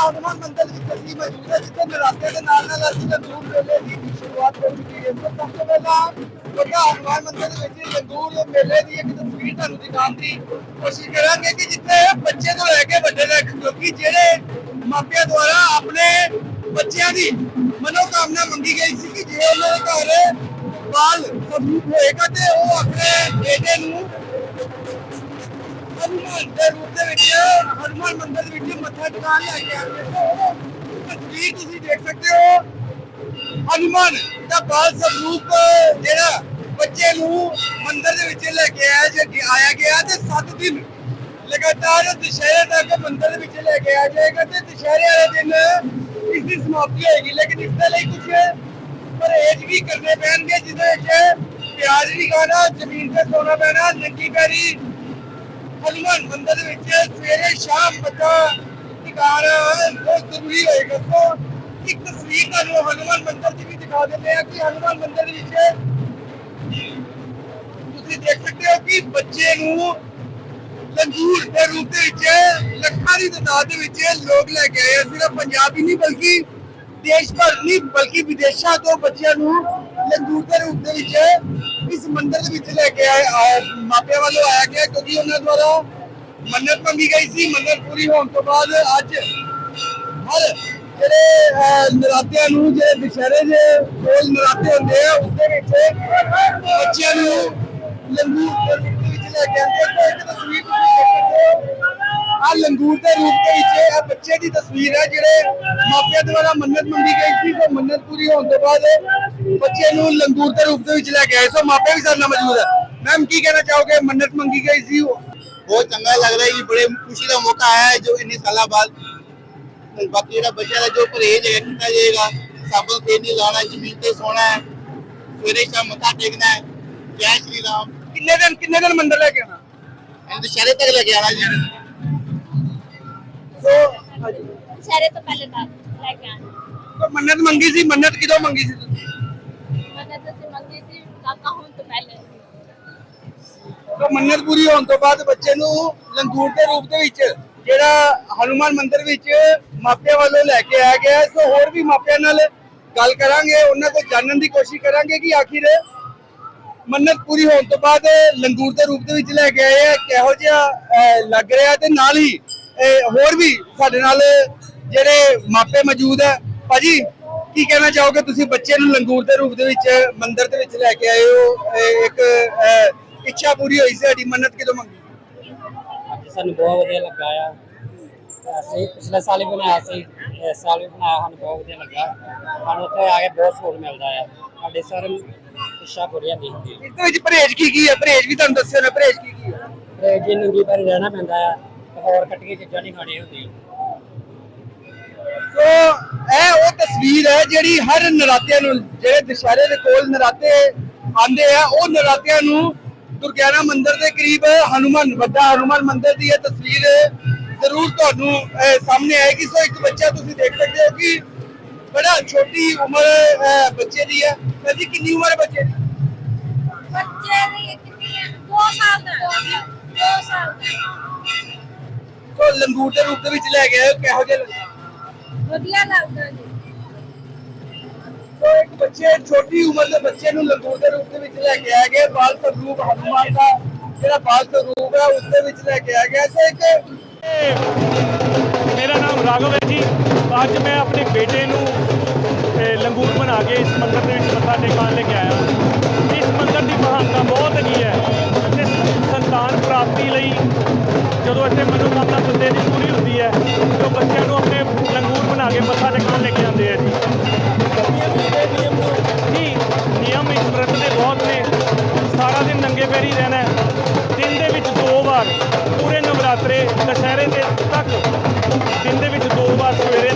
ਮੌਜੂਦ ਹੈ ਜਿੱਥੇ ਨਰਾਤੇ ਦੇ ਨਾਲ ਨਾਲ ਅਸੀਂ ਲੰਗੂਰ ਮੇਲੇ ਦੀ ਸ਼ੁਰੂਆਤ ਕਰ ਚੁੱਕੀ ਹੈ। ਸਭ ਤੋਂ ਪਹਿਲਾਂ ਵੱਡਾ ਹਨੂਮਾਨ ਮੰਦਿਰ ਦੇ ਵਿੱਚ ਲੰਗੂਰ ਮੇਲੇ ਦੀ ਇੱਕ ਤਸਵੀਰ ਤੁਹਾਨੂੰ ਦਿਖਾਉਣ ਦੀ ਕੋਸ਼ਿਸ਼ ਕਰਾਂਗੇ ਕਿ ਜਿੱਥੇ ਬੱਚੇ ਤੋਂ ਲੈ ਕੇ ਵੱਡੇ ਤੱਕ, ਕਿਉਂਕਿ ਜਿਹੜੇ ਮਾਪਿਆਂ ਦੁਆਰਾ ਆਪਣੇ ਬੱਚਿਆਂ ਦੀ ਮਨੋਕਾਮਨਾ ਮੰਗੀ ਗਈ ਸੀ ਕਿ ਜੇ ਉਹਨਾਂ ਦੇ ਘਰ ਬਾਲ ਸਬੂਤ ਹੋਏਗਾ ਤੇ ਉਹ ਆਪਣੇ ਬੇਟੇ ਨੂੰ ਦੇ ਰੂਪ ਦੇ ਵਿੱਚ ਹਨੂਮਾਨ ਮੰਦਿਰ ਦੇ ਵਿੱਚ ਮੱਥਾ ਟਿਕਾਣ ਲੈ ਕੇ ਆਉਂਦੇ ਤਸਵੀਰ ਤੁਸੀਂ ਦੇਖ ਸਕਦੇ ਹੋ। ਹਨੂਮਾਨ ਦਾ ਬਾਲ ਸਰੂਪ ਜਿਹੜਾ ਬੱਚੇ ਨੂੰ ਮੰਦਿਰ ਦੇ ਵਿੱਚ ਲੈ ਕੇ ਆਇਆ ਜੇ ਆਇਆ ਗਿਆ ਤੇ 7 ਦਿਨ ਲਗਾਤਾਰ ਦੁਸ਼ਹਿਰੇ ਤੱਕ ਮੰਦਿਰ ਦੇ ਵਿੱਚ ਲੈ ਕੇ ਆਇਆ ਜਾਏਗਾ ਤੇ ਦੁਸ਼ਹਿਰੇ ਵਾਲੇ ਦਿਨ ਇਸ ਦੀ ਸਮਾਪਤੀ ਹੋਏਗੀ ਲੇਕਿਨ ਇਸ ਦੇ ਲਈ ਕੁਝ ਪਰਹੇਜ਼ ਵੀ ਕਰਨੇ ਪੈਣਗੇ, ਜਿਹਦੇ ਵਿੱਚ ਪਿਆਜ਼ ਵੀ ਖਾਣਾ, ਜ਼ਮੀਨ ਤੇ ਸੋਨਾ ਪੈਣਾ ਨੰਗੀ ਪੈਰੀ ਹਨੂਮਾਨ ਮੰਦਿਰ ਦੇ ਵਿੱਚ ਸਵੇਰੇ ਸ਼ਾਮ ਬੱਚਾ ਟਿਕਾਰ ਬਹੁਤ ਜ਼ਰੂਰੀ ਹੋਏਗਾ ਸੋ ਇੱਕ ਤਸਵੀਰ ਤੁਹਾਨੂੰ ਹਨੂਮਾਨ ਮੰਦਿਰ ਦੀ ਵੀ ਦਿਖਾ ਦਿੰਦੇ ਆ ਕਿ ਹਨੂਮਾਨ ਮੰਦਿਰ ਦੇ ਵਿੱਚ ਤੁਸੀਂ ਦੇਖ ਸਕਦੇ ਹੋ ਕਿ ਬੱਚੇ ਨੂੰ ਲੰਗੂਰ ਦੇ ਰੂਪ ਦੇ ਵਿੱਚ, ਲੱਖਾਂ ਦੀ ਤਾਦਾਦ ਦੇ ਵਿੱਚ ਲੋਕ ਲੈ ਕੇ ਆਏ ਆ। ਸਿਰਫ ਪੰਜਾਬ ਹੀ ਨਹੀਂ, ਬਲਕਿ ਦੇਸ਼ ਭਰ ਨਹੀਂ, ਬਲਕਿ ਵਿਦੇਸ਼ਾਂ ਤੋਂ ਬੱਚਿਆਂ ਨੂੰ ਲੰਗੂਰ ਦੇ ਰੂਪ ਦੇ ਵਿੱਚ ਇਸ ਮੰਦਿਰ ਦੇ ਵਿੱਚ ਲੈ ਕੇ ਆਏ ਮਾਪਿਆਂ ਵੱਲੋਂ ਆਇਆ ਗਿਆ ਕਿਉਂਕਿ ਉਹਨਾਂ ਦੁਆਰਾ ਮੰਨਤ ਮੰਗੀ ਗਈ ਸੀ। ਮੰਨਤ ਪੂਰੀ ਹੋਣ ਤੋਂ ਬਾਅਦ ਅੱਜ ਹਰ ਜਿਹੜੇ ਨਰਾਤਿਆਂ ਨੂੰ, ਜਿਹੜੇ ਦੁਸ਼ਹਿਰੇ ਦੇ ਕੋਲ ਨਰਾਤੇ ਹੁੰਦੇ ਆ, ਉਸ ਵਿੱਚ ਬੱਚਿਆਂ ਨੂੰ ਲੰਗੂਰ ਦੇ ਰੂਪ ਵਿੱਚ ਲੈ ਕੇ ਆਉਂਦੇ ਆ। ਸੋ ਇੱਕ ਤਸਵੀਰ ਤੁਸੀਂ ਦੇਖ ਸਕਦੇ ਹੋ। ਆ ਲੰਗੂਰ ਦੇ ਰੂਪ ਬੱਚੇ ਦੀ ਤਸਵੀਰ ਹੈ ਜਿਹੜੇ ਮਾਪਿਆਂ ਦੁਆਰਾ ਮੰਨਤ ਮੰਗੀ ਗਈ ਸੀ ਸੋ ਮੰਨਤ ਪੂਰੀ ਹੋਣ ਤੋਂ ਬਾਅਦ ਬੱਚੇ ਨੂੰ ਲੰਗੂਰ ਦੇ ਰੂਪ ਦੇ ਵਿੱਚ ਲੈ ਕੇ ਆਏ। ਸੋ ਮਾਪੇ ਵੀ ਸਾਡੇ ਨਾਲ ਮੌਜੂਦ ਹੈ। ਮੈਮ ਕੀ ਕਹਿਣਾ ਚਾਹੋਗੇ? ਮੰਨਤ ਮੰਗੀ ਗਈ ਸੀ ਬਹੁਤ ਚੰਗਾ ਲੱਗ ਰਿਹਾ ਕਿ ਬੜੇ ਖੁਸ਼ੀ ਦਾ ਮੌਕਾ ਹੈ ਜੋ ਇੰਨੇ ਸਾਲਾਂ ਬਾਅਦ। ਤੇ ਬਾਕੀ ਜਿਹੜਾ ਬੱਚਿਆਂ ਦਾ ਜੋ ਪਰਹੇਜ ਹੈ ਕੀਤਾ ਜਾਏਗਾ। ਸਾਬਣ ਤੇਲ ਨਹੀਂ ਲਾਣਾ ਜ਼ਮੀਨ ਤੇ ਸੋਣਾ ਹੈ। ਸਵੇਰੇ ਸ਼ਾਮ ਮੱਥਾ ਟੇਕਣਾ ਹੈ। ਜੈ ਸ਼੍ਰੀ ਰਾਮ। ਕਿੰਨੇ ਦਿਨ ਕਿੰਨੇ ਦਿਨ ਮੰਦਿਰ ਲੈ ਕੇ ਆਣਾ ਇਹਨੂੰ ਦੁਸ਼ਹਿਰੇ ਤੱਕ ਲੈ ਕੇ ਆਣਾ ਜੀ। ਸੋ ਹੈ ਸਾਰੇ ਤੋਂ ਪਹਿਲੇ ਤੱਕ ਲੈ ਕੇ ਆਣਾ ਤਾਂ ਮੰਨਤ ਮੰਗੀ ਸੀ ਮੰਨਤ ਕਿਦੋਂ ਮੰਗੀ ਸੀ ਤੁਸੀਂ? ਮੰਨਤ ਅਸੀਂ ਮੰਗੀ ਸੀ ਕਾਕਾ ਹੋਣ ਤੋਂ ਪਹਿਲੇ। ਤਾਂ ਮੰਨਤ ਪੂਰੀ ਹੋਣ ਤੋਂ ਬਾਅਦ ਬੱਚੇ ਨੂੰ ਲੰਗੂਰ ਦੇ ਹੋਰ ਵੀ ਮਾਪਿਆਂ ਨਾਲ ਗੱਲ ਕਰਾਂਗੇ ਉਹਨਾਂ ਕੋਲ ਜਾਣਨ ਦੀ ਕੋਸ਼ਿਸ਼ ਕਰਾਂਗੇ ਕਿ ਆਖਿਰ ਮੰਨਤ ਪੂਰੀ ਹੋਣ ਤੋਂ ਬਾਅਦ ਲੰਗੂਰ ਦੇ ਰੂਪ ਦੇ ਵਿੱਚ ਲੈ ਕੇ ਆਏ ਆ ਕਿਹੋ ਜਿਹਾ ਲੱਗ ਰਿਹਾ ਤੇ ਨਾਲ ਹੀ ਹੋਰ ਵੀ ਸਾਡੇ ਨਾਲ ਜਿਹੜੇ ਮਾਪੇ ਮੌਜੂਦ ਹੈ ਭਾਜੀ ਕੀ ਕਹਿਣਾ ਚਾਹੋਗੇ? ਤੁਸੀਂ ਬੱਚੇ ਨੂੰ ਲੰਗੂਰ ਦੇ ਰੂਪ ਦੇ ਵਿੱਚ ਮੰਦਿਰ ਦੇ ਵਿੱਚ ਲੈ ਕੇ ਆਏ ਹੋ। ਇੱਕ ਇੱਛਾ ਪੂਰੀ ਹੋਈ ਸੀ ਸਾਡੀ ਮੰਨਤ ਕਿਦੋਂ ਮੰਗੀ? ਅੱਜ ਸਾਨੂੰ ਬਹੁਤ ਵਧੀਆ ਲੱਗਾ ਆ। ਅਸੀਂ ਪਿਛਲੇ ਸਾਲ ਹੀ ਬਣਾਇਆ ਸੀ ਇਸ ਸਾਲ ਵੀ ਬਣਾਇਆ ਸਾਨੂੰ ਬਹੁਤ ਵਧੀਆ ਲੱਗਾ। ਸਾਨੂੰ ਉੱਥੇ ਆ ਕੇ ਬਹੁਤ ਸਕੂਨ ਮਿਲਦਾ ਆ। ਸਾਡੇ ਸਰ ਇੱਛਾ ਪੂਰੀ ਹੁੰਦੀ ਹੁੰਦੀ ਇਸ ਦੇ ਵਿੱਚ ਪਰਹੇਜ ਕੀ ਕੀ ਹੈ? ਪਰਹੇਜ ਵੀ ਤੁਹਾਨੂੰ ਦੱਸਿਆ ਨਾ ਪਰਹੇਜ ਕੀ ਕੀ ਹੈ? ਤੇ ਜੇ ਨੰਗੀ ਪਰ ਰਹਿਣਾ ਪੈਂਦਾ ਆ। ਹੋਰ ਕੱਟੀਆਂ ਚੀਜ਼ਾਂ ਨਹੀਂ ਖਾਣੀਆਂ ਹੁੰਦੀਆਂ। ਸੋ ਇਹ ਉਹ ਤਸਵੀਰ ਹੈ ਜਿਹੜੀ ਹਰ ਨਰਾਤਿਆਂ ਨੂੰ ਜਿਹੜੇ ਦੁਸ਼ਹਿਰੇ ਦੇ ਕੋਲ ਨਰਾਤੇ ਆਂਦੇ ਆ ਉਹ ਨਰਾਤਿਆਂ ਨੂੰ ਦੁਰਗਿਆਨਾ ਮੰਦਿਰ ਦੇ ਕਰੀਬ ਹਨੂਮਾਨ ਵੱਡਾ ਹਨੂਮਾਨ ਮੰਦਿਰ ਦੀ ਇਹ ਤਸਵੀਰ ਜ਼ਰੂਰ ਤੁਹਾਨੂੰ ਸਾਹਮਣੇ ਆਏਗੀ। ਸੋ ਇੱਕ ਬੱਚਾ ਤੁਸੀਂ ਦੇਖ ਸਕਦੇ ਹੋ ਕਿ ਬੜਾ ਛੋਟੀ ਉਮਰ ਬੱਚੇ ਦੀ ਹੈ। ਜੀ ਕਿੰਨੀ ਉਮਰ ਹੈ ਬੱਚੇ ਦੀ? ਬੱਚੇ ਦੀ ਕਿੰਨੀ ਹੈ? 2 ਸਾਲ ਦਾ 2 ਸਾਲ ਦਾ ਸੋ ਲੰਗੂਰ ਦੇ ਰੂਪ ਦੇ ਵਿੱਚ ਲੈ ਕੇ ਆਏ ਹੋ, ਕਿਹੋ ਜਿਹਾ ਲੱਗਾ ਵਧੀਆ ਲੱਗਦਾ ਜੀ। ਸੋ ਇੱਕ ਬੱਚੇ ਛੋਟੀ ਉਮਰ ਦੇ ਬੱਚੇ ਨੂੰ ਲੰਗੂਰ ਦੇ ਰੂਪ ਦੇ ਵਿੱਚ ਲੈ ਕੇ ਆਇਆ ਗਿਆ ਬਾਲ ਸਰੂਪ ਹਨੂਮਾਨ ਦਾ ਜਿਹੜਾ ਬਾਲ ਸਰੂਪ ਹੈ ਉਸ ਦੇ ਵਿੱਚ ਲੈ ਕੇ ਆਇਆ ਗਿਆ ਸੋ ਇੱਕ ਮੇਰਾ ਨਾਮ ਰਾਘਵ ਹੈ ਜੀ। ਅੱਜ ਮੈਂ ਆਪਣੇ ਬੇਟੇ ਨੂੰ ਅਹ, ਲੰਗੂਰ ਬਣਾ ਕੇ ਇਸ ਮੰਦਿਰ ਦੇ ਵਿੱਚ ਮੱਥਾ ਟੇਕਣ ਲੈ ਕੇ ਆਇਆ। ਇਸ ਮੰਦਿਰ ਦੀ ਮਹਾਨਤਾ ਬਹੁਤ ਹੈਗੀ ਹੈ। ਦੋ ਵਾਰ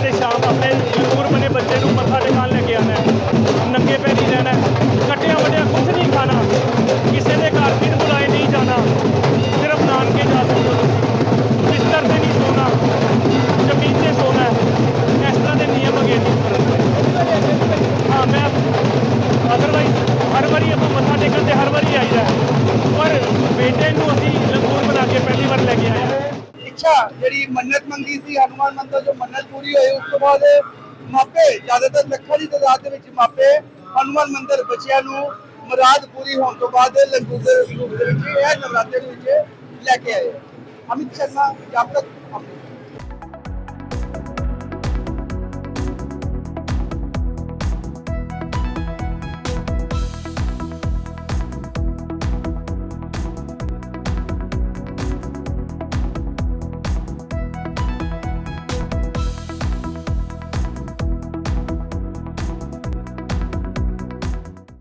ਇੱਛਾ ਜਿਹੜੀ ਮੰਨਤ ਮੰਗੀ ਸੀ, ਹਨੂਮਾਨ ਮੰਦਰ ਜੋ ਮੰਨਤ ਪੂਰੀ ਹੋਈ, ਉਸ ਤੋਂ ਬਾਅਦ ਮਾਪੇ, ਜ਼ਿਆਦਾਤਰ ਲੱਖਾਂ ਦੀ ਤਾਦਾਦ ਦੇ ਵਿੱਚ ਮਾਪੇ ਹਨੂਮਾਨ ਮੰਦਿਰ ਬੱਚਿਆਂ ਨੂੰ ਮੁਰਾਦ ਪੂਰੀ ਹੋਣ ਤੋਂ ਬਾਅਦ ਲੰਗੂਰ ਦੇ ਰੂਪ ਦੇ ਵਿੱਚ, ਇਹ ਨਵਰਾਤਰੇ ਦੇ ਵਿੱਚ ਲੈ ਕੇ ਆਏ। ਅਮਿਤ ਸ਼ਰਮਾ, ਜਦ ਤੱਕ